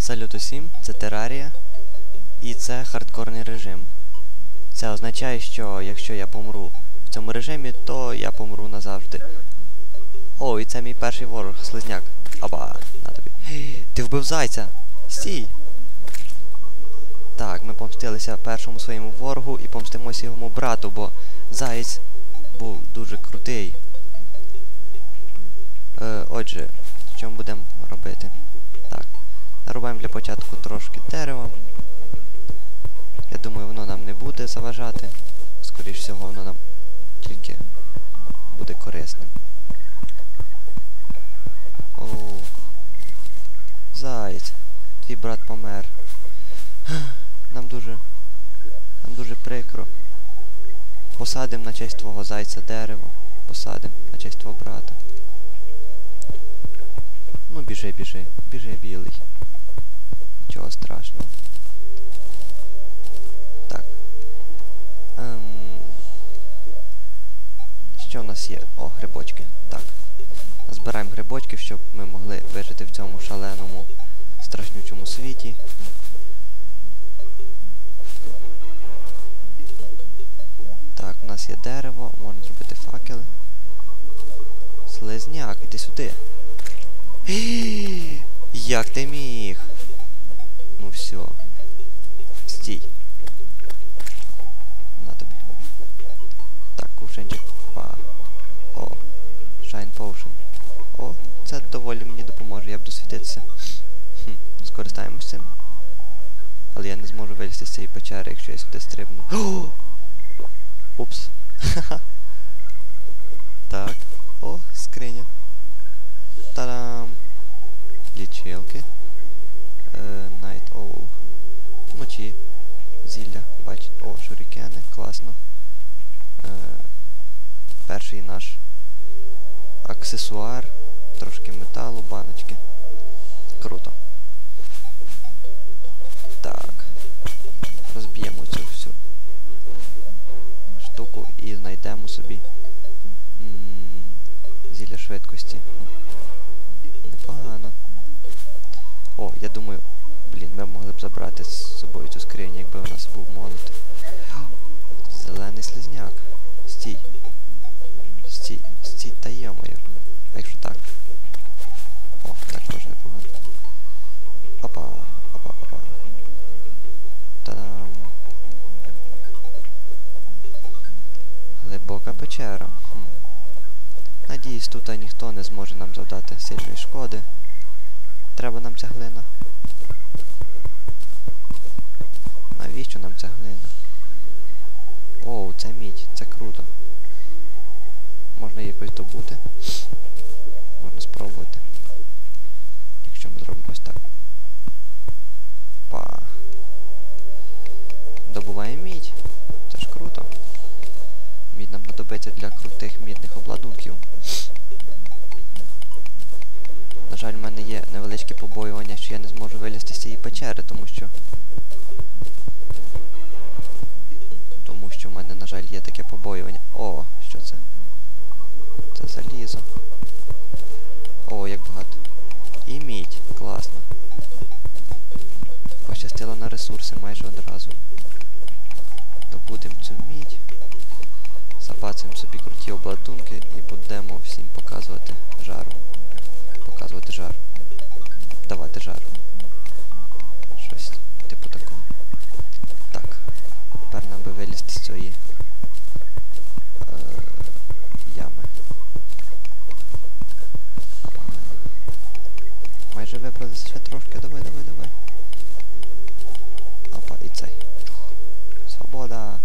Салют усім, це Терарія. І це хардкорний режим. Це означає, що якщо я помру в цьому режимі, то я помру назавжди. О, і це мій перший ворог, слизняк. Аба, на тобі. Ти вбив зайця! Стій! Так, ми помстилися першому своєму ворогу і помстимося йому брату, бо заєць був дуже крутий. Е, отже, що ми будемо робити? Так. Нарубаємо для початку трошки дерева. Я думаю, воно нам не буде заважати. Скоріш всього, воно нам тільки буде корисним. О. Заєць. Твій брат помер. Нам дуже. Нам дуже прикро. Посадимо на честь твого зайця дерево. Посадимо на честь твого брата. Ну, біжи, біжи, біжи, білий. Нічого страшного. Так. Ем... Що в нас є? О, грибочки. Так. Збираємо грибочки, щоб ми могли вижити в цьому шаленому, страшнючому світі. Так, у нас є дерево, можна зробити факели. Слизняк, іди сюди. Як ти міг? Ну все. Стій. На тобі. Так, кувшинчик. Па. О. Shine Potion. О, це доволі мені допоможе, я буду світитися. Хм, скористаємось цим. Але я не зможу вилізти з цієї печери, якщо я сюди стрибну. Упс. Ха-ха. Так. О, скриня. Та-дам! Лічилки. Е, Night Owl. Вночі. Зілля. бачите, О, шурікени, класно. Е, перший наш аксесуар. Трошки металу, баночки. Був молот. Зелений слизняк. Стій. Стій, стій, та йомою. А якщо так? О, так теж непогано. Опа, опа, опа. Та-дам. Глибока печера. Хм. Надіюсь, тут ніхто не зможе нам завдати сильної шкоди. Треба нам ця глина. Навіщо нам ця глина? Оу, це мідь, це круто. Можна її якось добути. Можна спробувати. Якщо ми зробимо ось так. Па. Добуваємо мідь. Це ж круто. Мідь нам знадобиться для крутих мідних обладунків. На жаль, в мене є невеличке побоювання, що я не зможу вилізти з цієї печери, тому що... таке побоювання. О, що це? Це залізо. О, як багато. І мідь. Класно. Пощастило на ресурси майже одразу. Добудемо цю мідь. Забацаємо собі круті обладунки і будемо всім показувати жару. Показувати жар. Давати жару. Щось типу такого. Так. Тепер нам би вилізти з цієї е, ями. Опа. Майже вибралися ще трошки. Давай, давай, давай. Опа, і цей. Свобода.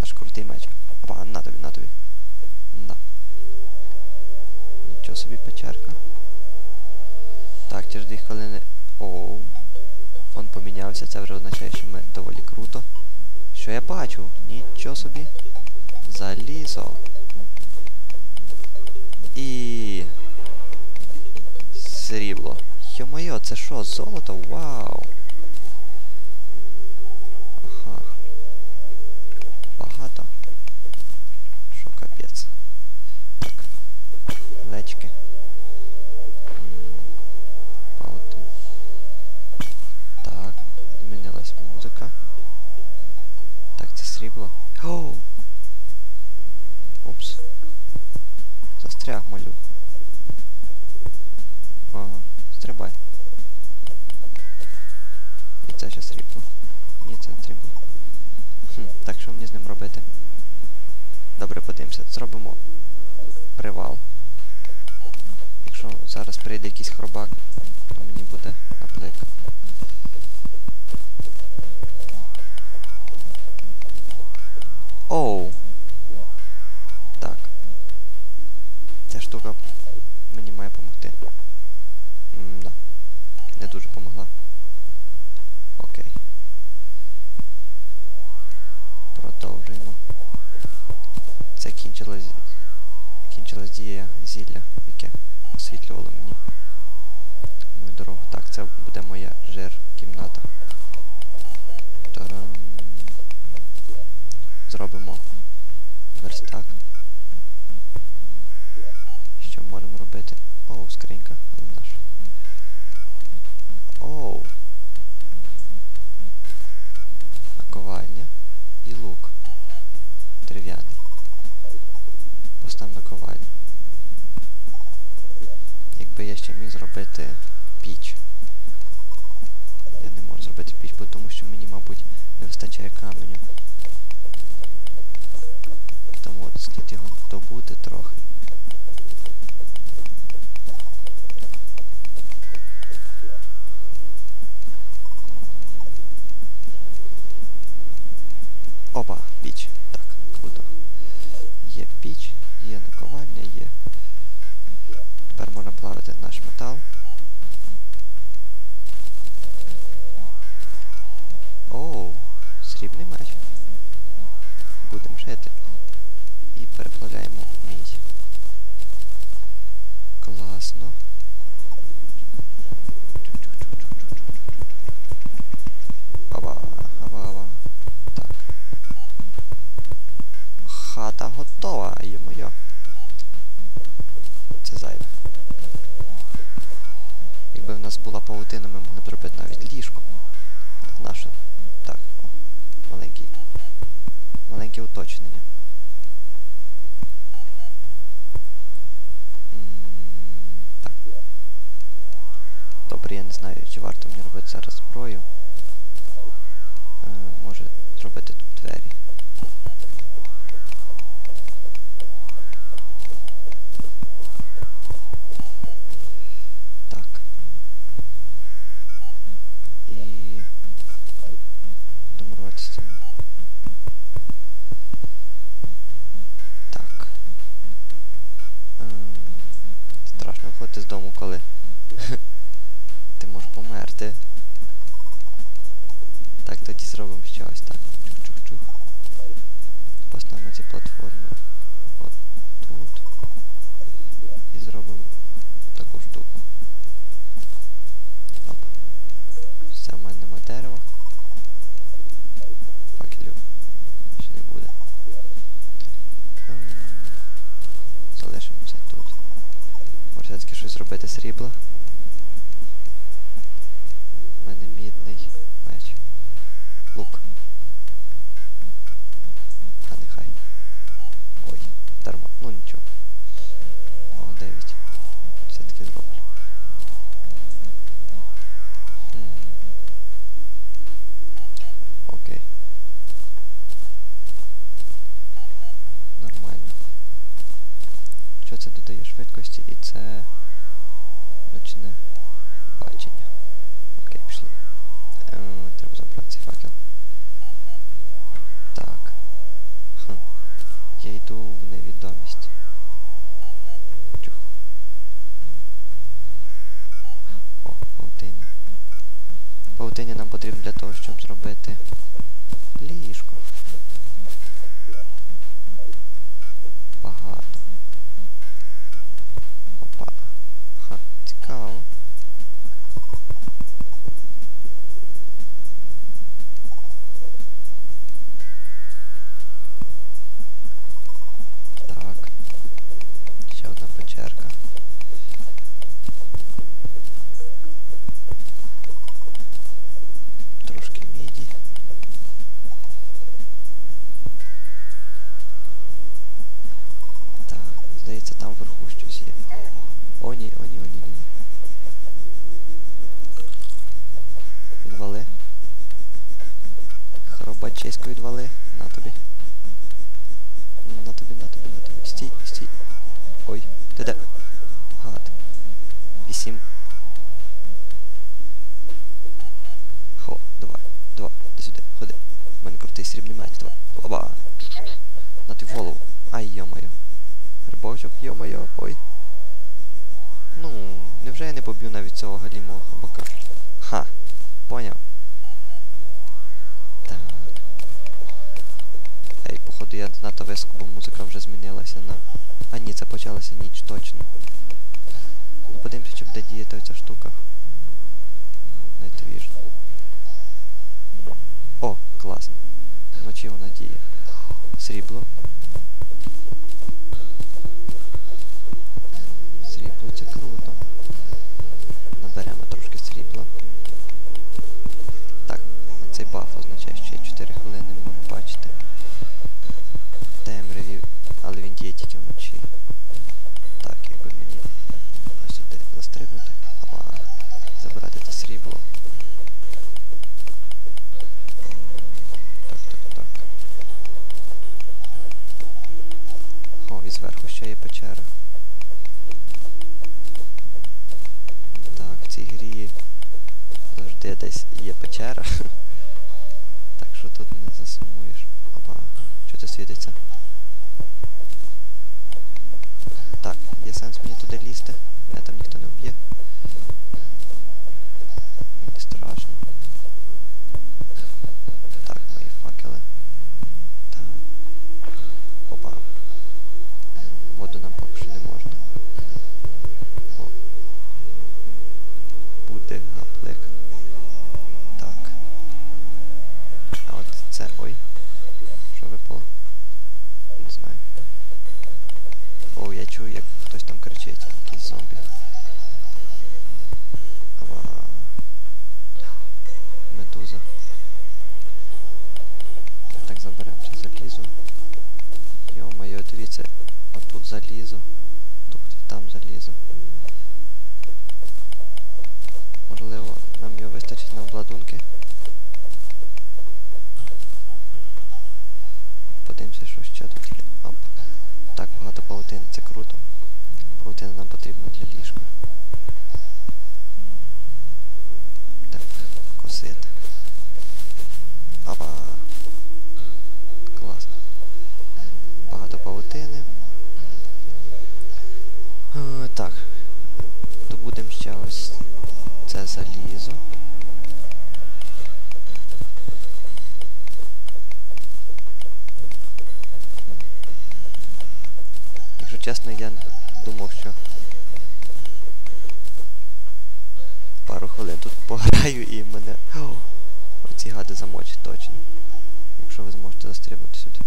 Наш крутий меч. Опа, на тобі, на тобі. Да. Нічого собі печерка. Так, через дві хвилини. Оу. Фон помінявся, це вже означає, що ми доволі круто. Що я бачу? Нічого собі. Залізо. І. Срібло. Йо-моє, це що, золото? Вау! Ага. Багато. Так що мені з ним робити? Добре, подивимося. Зробимо привал. Якщо зараз прийде якийсь хробак, то мені буде наплик. Оу. Так. Ця штука Це кінчилось. Кінчилась дія зілля, яке освітлювало мені мою дорогу. Так, це буде моя жир кімната. Тарам. Зробимо верстак. Що можемо робити? Оу, скринька, але наша. Зробити піч. Я не можу зробити піч, бо тому що мені, мабуть, не вистачає каменю. Тому от слід його добути трохи. Переплавляємо мідь. Класно. Аба, аба, аба. Так. Хата готова, є-моє. Це зайве. Якби в нас була паутина, ми могли б зробити навіть ліжко. Наше. Так, о, маленький. Маленьке уточнення. Чи варто мені робити зараз зброю. Е, може зробити тут двері. Так. І домурувати цим. Так. Ем, страшно виходити з дому, йду в невідомість. Чух. О, паутиня. Паутиня нам потрібно для того, щоб зробити ліжко. Ячейську відвали. На тобі. На тобі, на тобі, на тобі. Стій, стій. Ой, ти де? Гад. Вісім. Хо, давай, давай, іди сюди, ходи. У мене крутий срібний меч, давай. Оба. На ти в голову. Ай, йо-моє. Грибочок, йо-моє, ой. Ну, невже я не поб'ю навіть цього галімого хробака? Ха, поняв. Походу я надто високо, бо музика вже змінилася на... А ні, це почалася ніч, точно. Ну подивимося, чи буде діяти оця штука. Найтвіж. О, класно. Вночі вона діє. Срібло зверху ще є печера. Так, в цій грі завжди десь є печера. так що тут не засумуєш. Опа, що це світиться? Так, є сенс мені туди лізти. Мене там ніхто не вб'є. Мені страшно. Залізо. І там залізо. Можливо, нам його вистачить на обладунки. Подивимося, що ще тут. Оп. Так, багато паутини, це круто. Павутина нам потрібна чесно, я думав, що пару хвилин тут пограю і мене О, оці гади замочать точно. Якщо ви зможете застрибнути сюди.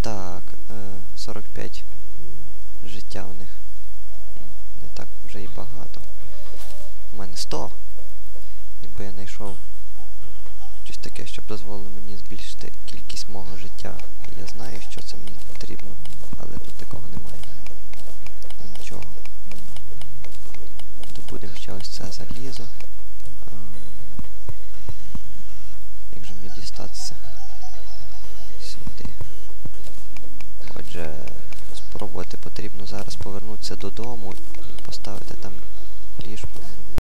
Так, е, 45 життя у них. Не так вже і багато. У мене 100. Якби я знайшов таке, щоб дозволило мені збільшити кількість мого життя. Я знаю, що це мені потрібно, але тут такого немає. Нічого. Добудемо ще ось це залізо. Як же мені дістатися? Сюди. Отже, спробувати потрібно зараз повернутися додому і поставити там ліжко.